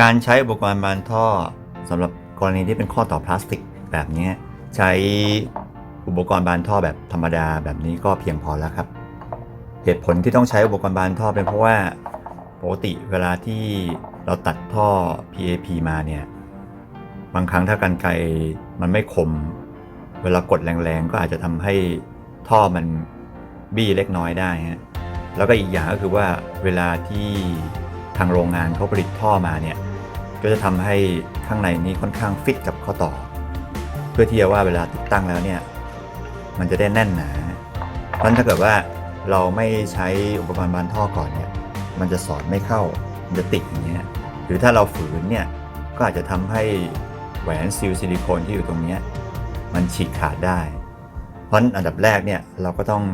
การใช้อุปกรณ์บานท่อสำหรับกรณีที่เป็นข้อต่อพลาสติกแบบนี้ใช้อุปกรณ์บานท่อแบบธรรมดาแบบนี้ก็เพียงพอแล้วครับ เหตุผลที่ต้องใช้อุปกรณ์บานท่อเป็นเพราะว่าปกติเวลาที่เราตัดท่อ PAP มาเนี่ยบางครั้งถ้ากันไกมันไม่คม เวลากดแรงๆก็อาจจะทำให้ท่อมันบี้เล็กน้อยได้ฮะแล้วก็อีกอย่างก็คือว่าเวลาที่ ทางโรงงานเขาผลิตท่อมาเนี่ยก็จะทำให้ข้างในนี้ค่อนข้างฟิตกับข้อต่อ เพื่อที่จะว่าเวลาติดตั้งแล้วเนี่ยมันจะได้แน่นหนาเพราะถ้าเกิดว่าเราไม่ใช้อุปกรณ์บานท่อก่อนเนี่ยมันจะสอดไม่เข้ามันจะติดอย่างเงี้ยหรือถ้าเราฝืนเนี่ยก็อาจจะทำให้แหวนซิลซิลิโคนที่อยู่ตรงเนี้ยมันฉีกขาดได้ เพราะอันดับแรกเนี่ยเราก็ต้อง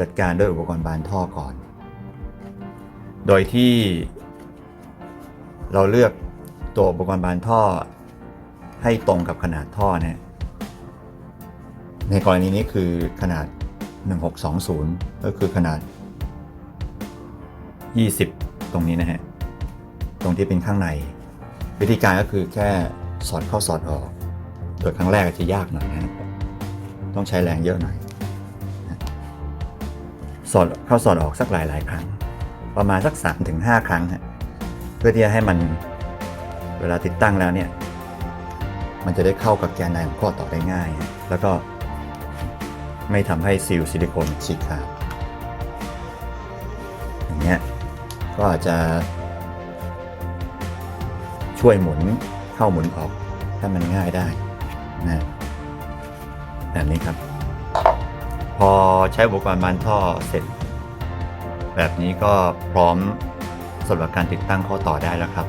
จัดการด้วยอุปกรณ์บานท่อก่อน โดยที่ เราเลือกตัวอุปกรณ์บานท่อ ให้ตรงกับขนาดท่อเนี่ยในกรณีนี้คือขนาด 1620 ก็คือขนาด 20 ตรงนี้นะฮะ ตรงที่เป็นข้างใน วิธีการก็คือแค่สอดเข้าสอดออกโดยครั้งแรกอาจจะยากหน่อยนะ ต้องใช้แรงเยอะหน่อย สอดเข้าสอดออกสักหลายหลายๆครั้ง ประมาณสัก 3-5 ครั้งฮะ เพื่อที่จะให้มันเวลาติดตั้งแล้วเนี่ย มันจะได้เข้ากับแกนในของข้อต่อได้ง่าย แล้วก็ไม่ทำให้ซิลซิลิโคนฉีกขาดอย่างเงี้ยก็อาจจะช่วยหมุนเข้าหมุนออกให้มันง่ายได้นะแบบนี้ครับ พอใช้อุปกรณ์บานท่อเสร็จ แบบนี้ก็พร้อม สำหรับการติดตั้งข้อต่อได้แล้วครับ